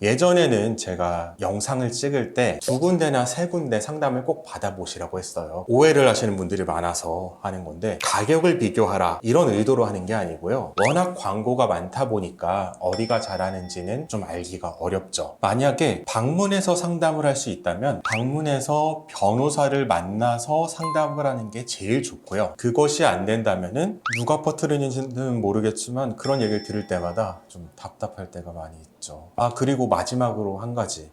예전에는 제가 영상을 찍을 때 두 군데나 세 군데 상담을 꼭 받아보시라고 했어요. 오해를 하시는 분들이 많아서 하는 건데 가격을 비교하라 이런 의도로 하는 게 아니고요. 워낙 광고가 많다 보니까 어디가 잘하는지는 좀 알기가 어렵죠. 만약에 방문해서 상담을 할 수 있다면 방문해서 변호사를 만나서 상담을 하는 게 제일 좋고요. 그것이 안 된다면은 누가 퍼뜨리는지는 모르겠지만 그런 얘기를 들을 때마다 좀 답답할 때가 많이 있죠. 아 그리고 마지막으로 한 가지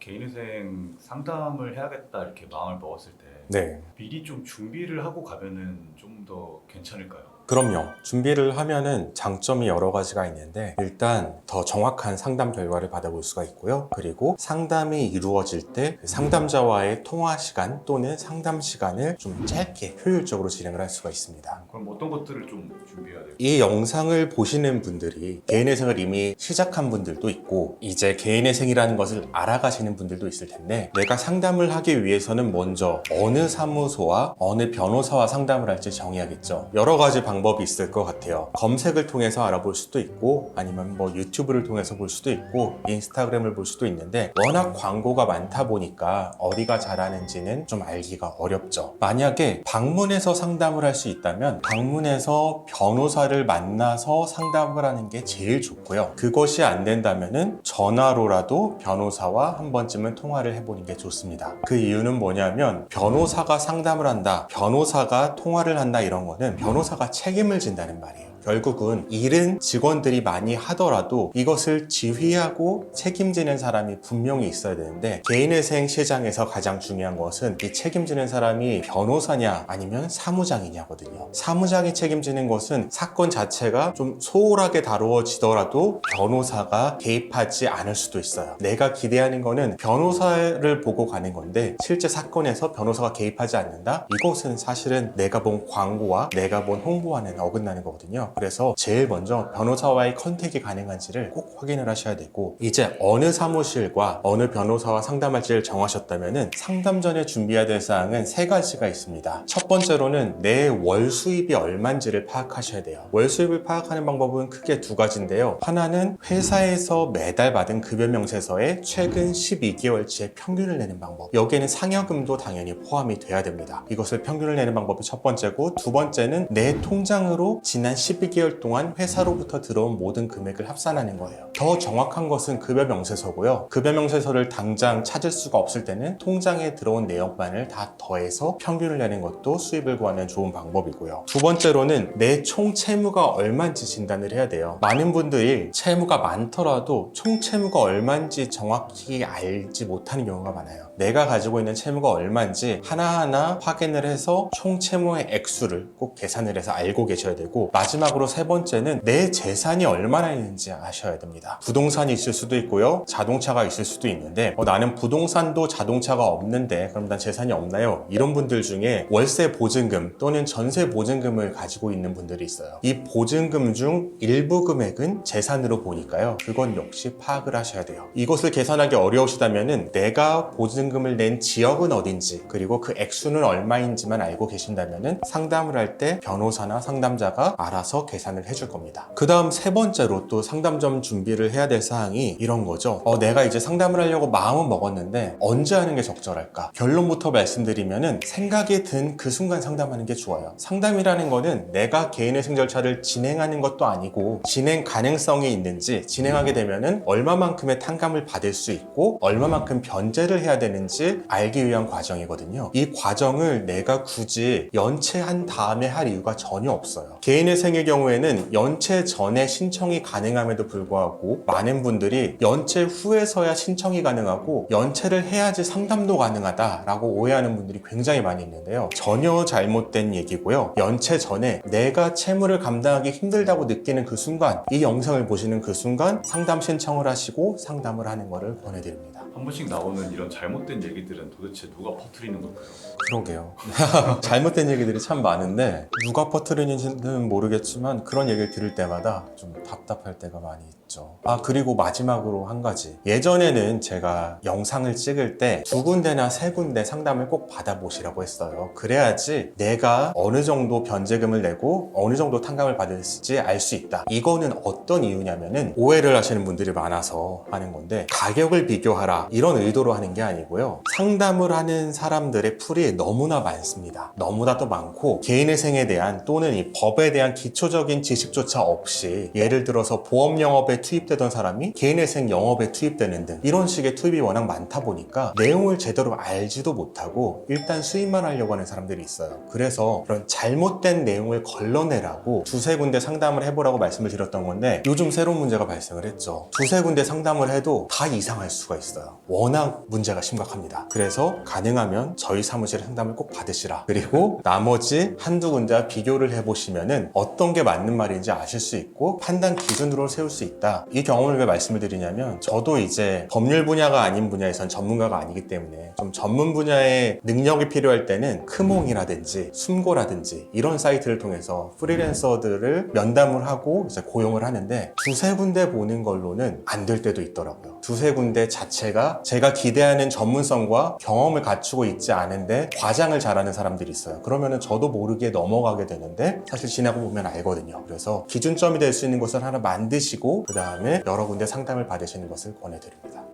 개인회생 상담을 해야겠다 이렇게 마음을 먹었을 때 네. 미리 좀 준비를 하고 가면은 좀 더 괜찮을까요? 그럼요. 준비를 하면은 장점이 여러 가지가 있는데 일단 더 정확한 상담 결과를 받아볼 수가 있고요. 그리고 상담이 이루어질 때그 상담자와의 통화 시간 또는 상담 시간을 좀 짧게 효율적으로 진행을 할 수가 있습니다. 그럼 어떤 것들을 좀 준비해야 돼요? 이 영상을 보시는 분들이 개인의 생을 이미 시작한 분들도 있고 이제 개인의 생이라는 것을 알아가시는 분들도 있을 텐데 내가 상담을 하기 위해서는 먼저 어느 사무소와 어느 변호사와 상담을 할지 정해야겠죠. 여러 가지 방 법이 있을 것 같아요. 검색을 통해서 알아볼 수도 있고 아니면 뭐 유튜브를 통해서 볼 수도 있고 인스타그램을 볼 수도 있는데 워낙 광고가 많다 보니까 어디가 잘하는지는 좀 알기가 어렵죠. 만약에 방문해서 상담을 할 수 있다면 방문해서 변호사를 만나서 상담을 하는 게 제일 좋고요. 그것이 안 된다면은 전화로라도 변호사와 한 번쯤은 통화를 해보는 게 좋습니다. 그 이유는 뭐냐면 변호사가 상담을 한다, 변호사가 통화를 한다 이런 거는 변호사가 책 임을 진다는 말이에요. 결국은 일은 직원들이 많이 하더라도 이것을 지휘하고 책임지는 사람이 분명히 있어야 되는데 개인회생 시장에서 가장 중요한 것은 이 책임지는 사람이 변호사냐 아니면 사무장이냐거든요. 사무장이 책임지는 것은 사건 자체가 좀 소홀하게 다루어지더라도 변호사가 개입하지 않을 수도 있어요. 내가 기대하는 거는 변호사를 보고 가는 건데 실제 사건에서 변호사가 개입하지 않는다? 이것은 사실은 내가 본 광고와 내가 본 홍보와는 어긋나는 거거든요. 그래서 제일 먼저 변호사와의 컨택이 가능한지를 꼭 확인을 하셔야 되고 이제 어느 사무실과 어느 변호사와 상담할지를 정하셨다면 상담 전에 준비해야 될 사항은 세 가지가 있습니다. 첫 번째로는 내 월 수입이 얼마인지를 파악하셔야 돼요. 월 수입을 파악하는 방법은 크게 두 가지인데요. 하나는 회사에서 매달 받은 급여 명세서에 최근 12개월치의 평균을 내는 방법. 여기에는 상여금도 당연히 포함이 돼야 됩니다. 이것을 평균을 내는 방법이 첫 번째고 두 번째는 내 통장으로 지난 12개월 동안 회사로부터 들어온 모든 금액을 합산하는 거예요. 더 정확한 것은 급여 명세서고요. 급여 명세서를 당장 찾을 수가 없을 때는 통장에 들어온 내역만을 다 더해서 평균을 내는 것도 수입을 구하는 좋은 방법이고요. 두 번째로는 내 총 채무가 얼마인지 진단을 해야 돼요. 많은 분들이 채무가 많더라도 총 채무가 얼마인지 정확히 알지 못하는 경우가 많아요. 내가 가지고 있는 채무가 얼마인지 하나하나 확인을 해서 총 채무의 액수를 꼭 계산을 해서 알고 계셔야 되고 마지막으로 세 번째는 내 재산이 얼마나 있는지 아셔야 됩니다. 부동산이 있을 수도 있고요. 자동차가 있을 수도 있는데 어, 나는 부동산도 자동차가 없는데 그럼 난 재산이 없나요? 이런 분들 중에 월세 보증금 또는 전세 보증금을 가지고 있는 분들이 있어요. 이 보증금 중 일부 금액은 재산으로 보니까요. 그건 역시 파악을 하셔야 돼요. 이것을 계산하기 어려우시다면은 내가 보증금을 낸 지역은 어딘지 그리고 그 액수는 얼마인지만 알고 계신다면은 상담을 할 때 변호사나 상담자가 알아서 계산을 해줄 겁니다. 그 다음 세 번째로 또 상담점 준비를 해야 될 사항이 이런 거죠. 어, 내가 이제 상담을 하려고 마음은 먹었는데 언제 하는 게 적절할까? 결론부터 말씀드리면은 생각이 든 그 순간 상담하는 게 좋아요. 상담이라는 거는 내가 개인의 생절차를 진행하는 것도 아니고 진행 가능성이 있는지 진행하게 되면은 얼마만큼의 탕감을 받을 수 있고 얼마만큼 변제를 해야 되는지 알기 위한 과정이거든요. 이 과정을 내가 굳이 연체한 다음에 할 이유가 전혀 없어요. 개인의 생의 경우에는 연체 전에 신청이 가능함에도 불구하고 많은 분들이 연체 후에서야 신청이 가능하고 연체를 해야지 상담도 가능하다라고 오해하는 분들이 굉장히 많이 있는데요. 전혀 잘못된 얘기고요. 연체 전에 내가 채무를 감당하기 힘들다고 느끼는 그 순간 이 영상을 보시는 그 순간 상담 신청을 하시고 상담을 하는 것을 권해드립니다. 한 번씩 나오는 이런 잘못된 얘기들은 도대체 누가 퍼뜨리는 걸까요? 그러게요. 잘못된 얘기들이 참 많은데 누가 퍼뜨리는지는 모르겠지만 그런 얘기를 들을 때마다 좀 답답할 때가 많이 있죠. 아 그리고 마지막으로 한 가지. 예전에는 제가 영상을 찍을 때 두 군데나 세 군데 상담을 꼭 받아보시라고 했어요. 그래야지 내가 어느 정도 변제금을 내고 어느 정도 탕감을 받을지 알 수 있다. 이거는 어떤 이유냐면은 오해를 하시는 분들이 많아서 하는 건데 가격을 비교하라 이런 의도로 하는 게 아니고요. 상담을 하는 사람들의 풀이 너무나 많습니다. 너무나 또 많고 개인의 생에 대한 또는 이 법에 대한 기초적인 지식조차 없이 예를 들어서 보험 영업에 투입되던 사람이 개인의 생 영업에 투입되는 등 이런 식의 투입이 워낙 많다 보니까 내용을 제대로 알지도 못하고 일단 수입만 하려고 하는 사람들이 있어요. 그래서 그런 잘못된 내용을 걸러내라고 두세 군데 상담을 해보라고 말씀을 드렸던 건데 요즘 새로운 문제가 발생을 했죠. 두세 군데 상담을 해도 다 이상할 수가 있어요. 워낙 문제가 심각합니다. 그래서 가능하면 저희 사무실 상담을 꼭 받으시라. 그리고 나머지 한두 군데와 비교를 해보시면은 어떤 게 맞는 말인지 아실 수 있고 판단 기준으로 세울 수 있다. 이 경험을 왜 말씀을 드리냐면 저도 이제 법률 분야가 아닌 분야에선 전문가가 아니기 때문에 좀 전문 분야의 능력이 필요할 때는 크몽이라든지 숨고라든지 이런 사이트를 통해서 프리랜서들을 면담을 하고 이제 고용을 하는데 두세 군데 보는 걸로는 안 될 때도 있더라고요. 두세 군데 자체가 제가 기대하는 전문성과 경험을 갖추고 있지 않은데 과장을 잘하는 사람들이 있어요. 그러면은 저도 모르게 넘어가게 되는데 사실 지나고 보면 알거든요. 그래서 기준점이 될 수 있는 곳을 하나 만드시고 그 다음에 여러 군데 상담을 받으시는 것을 권해드립니다.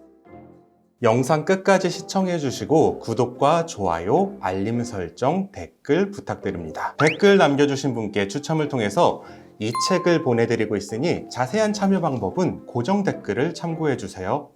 영상 끝까지 시청해 주시고 구독과 좋아요, 알림 설정, 댓글 부탁드립니다. 댓글 남겨주신 분께 추첨을 통해서 이 책을 보내드리고 있으니 자세한 참여 방법은 고정 댓글을 참고해 주세요.